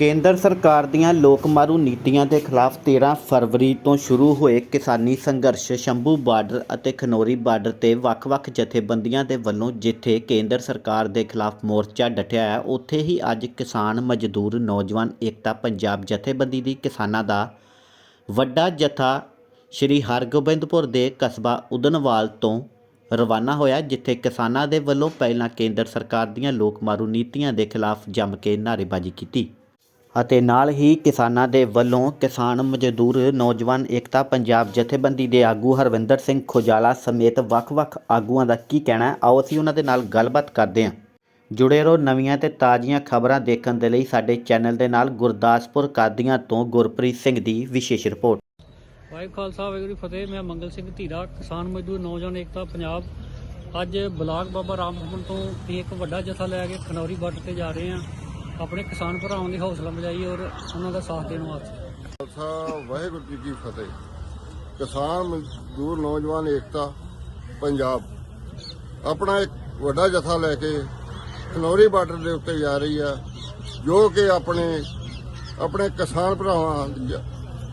ਕੇਂਦਰ ਸਰਕਾਰ ਦੀਆਂ ਲੋਕ ਮਾਰੂ ਨੀਤੀਆਂ ਦੇ ਖਿਲਾਫ 13 ਫਰਵਰੀ ਤੋਂ ਸ਼ੁਰੂ ਹੋਏ ਕਿਸਾਨੀ ਸੰਘਰਸ਼, ਸ਼ੰਭੂ ਬਾਰਡਰ ਅਤੇ ਖਨੌਰੀ ਬਾਰਡਰ ਤੇ ਵੱਖ-ਵੱਖ ਜਥੇਬੰਦੀਆਂ ਦੇ ਵੱਲੋਂ ਜਿੱਥੇ ਕੇਂਦਰ ਸਰਕਾਰ ਦੇ ਖਿਲਾਫ ਮੋਰਚਾ ਡਟਿਆ ਹੈ, ਉੱਥੇ ਹੀ ਅੱਜ ਕਿਸਾਨ ਮਜ਼ਦੂਰ ਨੌਜਵਾਨ ਏਕਤਾ ਪੰਜਾਬ ਜਥੇਬੰਦੀ ਦੀ ਕਿਸਾਨਾਂ ਦਾ ਵੱਡਾ ਜਥਾ ਸ਼੍ਰੀ ਹਰਗੋਬਿੰਦਪੁਰ ਦੇ ਕਸਬਾ ਉਦਨਵਾਲ ਤੋਂ ਰਵਾਨਾ ਹੋਇਆ, ਜਿੱਥੇ ਕਿਸਾਨਾਂ ਦੇ ਵੱਲੋਂ ਪਹਿਲਾਂ ਕੇਂਦਰ ਸਰਕਾਰ ਦੀਆਂ ਲੋਕ ਮਾਰੂ ਨੀਤੀਆਂ ਦੇ ਖਿਲਾਫ ਜੰਮ ਕੇ ਨਾਅਰੇਬਾਜ਼ੀ ਕੀਤੀ। ਅਤੇ ਨਾਲ ਹੀ ਕਿਸਾਨਾਂ ਦੇ ਵੱਲੋਂ ਕਿਸਾਨ ਮਜ਼ਦੂਰ ਨੌਜਵਾਨ ਏਕਤਾ ਪੰਜਾਬ ਜਥੇਬੰਦੀ ਦੇ ਆਗੂ ਹਰਵਿੰਦਰ ਸਿੰਘ ਖੁਜਾਲਾ ਸਮੇਤ ਵੱਖ-ਵੱਖ ਆਗੂਆਂ ਦਾ ਕੀ ਕਹਿਣਾ ਆਓ ਅਸੀਂ ਉਹਨਾਂ ਦੇ ਨਾਲ ਗੱਲਬਾਤ ਕਰਦੇ ਹਾਂ। ਜੁੜੇ ਰਹੋ ਨਵੀਆਂ ਤੇ ਤਾਜ਼ੀਆਂ ਖਬਰਾਂ ਦੇਖਣ ਦੇ ਲਈ ਸਾਡੇ ਚੈਨਲ ਦੇ ਨਾਲ ਗੁਰਦਾਸਪੁਰ ਕਾਦੀਆਂ ਤੋਂ ਗੁਰਪ੍ਰੀਤ ਸਿੰਘ ਦੀ ਵਿਸ਼ੇਸ਼ ਰਿਪੋਰਟ। ਵਾਹਿਗੁਰੂ ਖਾਲਸਾ, ਵਾਹਿਗੁਰੂ ਫਤਿਹ। ਮੈਂ ਮੰਗਲ ਸਿੰਘ ਧੀਰਾ, ਕਿਸਾਨ ਮਜ਼ਦੂਰ ਨੌਜਵਾਨ ਏਕਤਾ ਪੰਜਾਬ। ਅੱਜ ਬਲਾਕ ਬਾਬਾ ਰਾਮਪੁਰ ਤੋਂ ਇੱਕ ਵੱਡਾ ਜਥਾ ਲੈ ਕੇ ਖਨੌਰੀ ਬਾਰਡਰ ਤੇ ਜਾ ਰਹੇ ਹਾਂ। ਆਪਣੇ ਕਿਸਾਨ ਭਰਾਵਾਂ ਦੀ ਹੌਸਲਾ ਅਫਜ਼ਾਈ ਔਰ ਉਹਨਾਂ ਦਾ ਸਾਥ ਦੇਣ ਵਾਸਤੇ। ਖਾਲਸਾ, ਵਾਹਿਗੁਰੂ ਜੀ ਕੀ ਫਤਿਹ। ਕਿਸਾਨ, ਮਜ਼ਦੂਰ, ਨੌਜਵਾਨ, ਏਕਤਾ, ਪੰਜਾਬ। ਆਪਣਾ ਇੱਕ ਵੱਡਾ ਜਥਾ ਲੈ ਕੇ ਖਨੌਰੀ ਬਾਰਡਰ ਦੇ ਉੱਤੇ ਜਾ ਰਹੀ ਆ, ਜੋ ਕਿ ਆਪਣੇ ਆਪਣੇ ਕਿਸਾਨ ਭਰਾਵਾਂ, ਜ-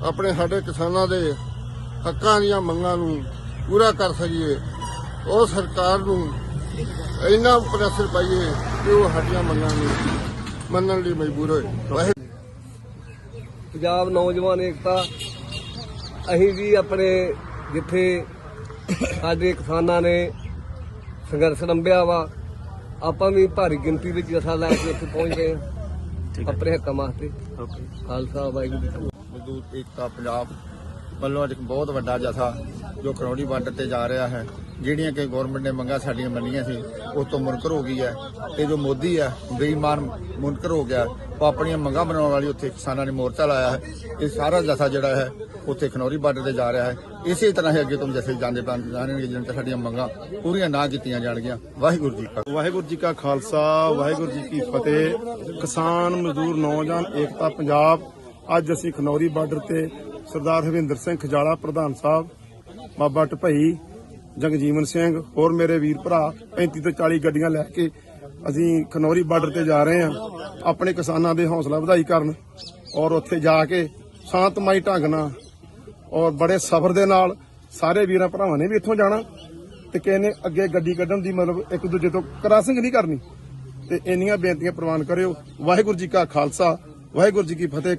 ਆਪਣੇ ਸਾਡੇ ਕਿਸਾਨਾਂ ਦੇ ਹੱਕਾਂ ਦੀਆਂ ਮੰਗਾਂ ਨੂੰ ਪੂਰਾ ਕਰ ਸਕੀਏ। ਉਹ ਸਰਕਾਰ ਨੂੰ ਇੰਨਾ ਪ੍ਰੈਸ਼ਰ ਪਾਈਏ ਕਿ ਉਹ ਸਾਡੀਆਂ ਮੰਗਾਂ ਨੂੰ ਮੰਨਣ ਲਈ ਮਜਬੂਰ ਹੋਏ। ਪੰਜਾਬ ਨੌਜਵਾਨ ਏਕਤਾ ਅਸੀਂ ਵੀ ਆਪਣੇ ਜਿੱਥੇ ਸਾਡੇ ਕਿਸਾਨਾਂ ਨੇ ਸੰਘਰਸ਼ ਲੰਬਿਆ ਵਾ ਆਪਾਂ ਵੀ ਭਾਰੀ ਗਿਣਤੀ ਵਿੱਚ ਜਥਾ ਲੈ ਕੇ ਉੱਥੇ ਪਹੁੰਚ ਗਏ ਆਪਣੇ ਹੱਕਾਂ ਵਾਸਤੇ। ਖਾਲਸਾ ਵਾਹਿਗੁਰੂ ਜੀ। ਮਜ਼ਦੂਰ ਏਕਤਾ ਪੰਜਾਬ ਵੱਲੋਂ ਅੱਜ ਇੱਕ ਬਹੁਤ ਵੱਡਾ ਜਥਾ ਜੋ ਕਰੋੜੀ ਬਾਰਡਰ ਤੇ ਜਾ ਰਿਹਾ ਹੈ। ਜਿਹੜੀਆਂ ਕਿ ਗਵਰਨਮੈਂਟ ਨੇ ਮੰਗਾਂ ਸਾਡੀਆਂ ਮੰਨੀਆਂ ਸੀ, ਉਹ ਤੋਂ ਮੁਨਕਰ ਹੋ ਗਈ ਹੈ। ਤੇ ਜੋ ਮੋਦੀ ਹੈ ਬੇਈਮਾਨ ਮੁਨਕਰ ਹੋ ਗਿਆ। ਉਹ ਆਪਣੀਆਂ ਮੰਗਾਂ ਬਣਾਉਣ ਵਾਲੀ ਉੱਥੇ ਕਿਸਾਨਾਂ ਨੇ ਮੋਰਚਾ ਲਾਇਆ ਹੈ। ਇਹ ਸਾਰਾ ਜਥਾ ਜਿਹੜਾ ਹੈ, ਉੱਥੇ ਖਨੌਰੀ ਬਾਰਡਰ ਤੇ ਜਾ ਰਿਹਾ ਹੈ। ਇਸੇ ਤਰ੍ਹਾਂ ਹੀ ਅੱਗੇ ਤੋਂ ਜਥੇ ਜਾਂਦੇ ਪਾਣ ਜਾਣਗੇ ਜਿੰਨ ਤੱਕ ਸਾਡੀਆਂ ਮੰਗਾਂ ਪੂਰੀਆਂ ਨਾ ਕੀਤੀਆਂ ਜਾਣਗੀਆਂ। ਵਾਹਿਗੁਰੂ ਜੀ ਕਾ ਵਾਹਿਗੁਰੂ ਜੀ ਕਾ ਖਾਲਸਾ, ਵਾਹਿਗੁਰੂ ਜੀ ਕੀ ਫਤਿਹ। ਕਿਸਾਨ, ਮਜ਼ਦੂਰ, ਨੌਜਵਾਨ, ਏਕਤਾ, ਪੰਜਾਬ। ਅੱਜ ਅਸੀਂ ਖਨੌਰੀ ਬਾਰਡਰ ਤੇ ਸਰਦਾਰ ਹਰਿੰਦਰ ਸਿੰਘ ਖਜਾਲਾ ਪ੍ਰਧਾਨ ਸਾਹਿਬ, ਬਾਬਾ ਟਪਈ ਜਗਜੀਵਨ ਸਿੰਘ ਹੋਰ ਮੇਰੇ ਵੀਰ ਭਰਾ 35 ਤੋਂ 40 ਗੱਡੀਆਂ ਲੈ ਕੇ ਅਸੀਂ ਖਨੌਰੀ ਬਾਰਡਰ ਤੇ ਜਾ ਰਹੇ ਹਾਂ। ਆਪਣੇ ਕਿਸਾਨਾਂ ਦੇ ਹੌਸਲਾ ਵਧਾਈ ਕਰਨ ਔਰ ਉੱਥੇ ਜਾ ਕੇ ਸ਼ਾਂਤਮਈ ਢੰਗ ਨਾਲ ਔਰ ਬੜੇ ਸਬਰ ਦੇ ਨਾਲ ਸਾਰੇ ਵੀਰਾਂ ਭਰਾਵਾਂ ਨੇ ਵੀ ਇੱਥੋਂ ਜਾਣਾ ਤੇ ਕਿਸੇ ਅੱਗੇ ਗੱਡੀ ਕੱਢਣ ਦੀ ਮਤਲਬ ਇੱਕ ਦੂਜੇ ਤੋਂ ਕਰਾਸਿੰਗ ਨਹੀਂ ਕਰਨੀ। ਤੇ ਇੰਨੀਆਂ ਬੇਨਤੀਆਂ ਪ੍ਰਵਾਨ ਕਰਿਓ। ਵਾਹਿਗੁਰੂ ਜੀ ਕਾ ਖਾਲਸਾ, ਵਾਹਿਗੁਰੂ ਜੀ ਕੀ ਫਤਿਹ।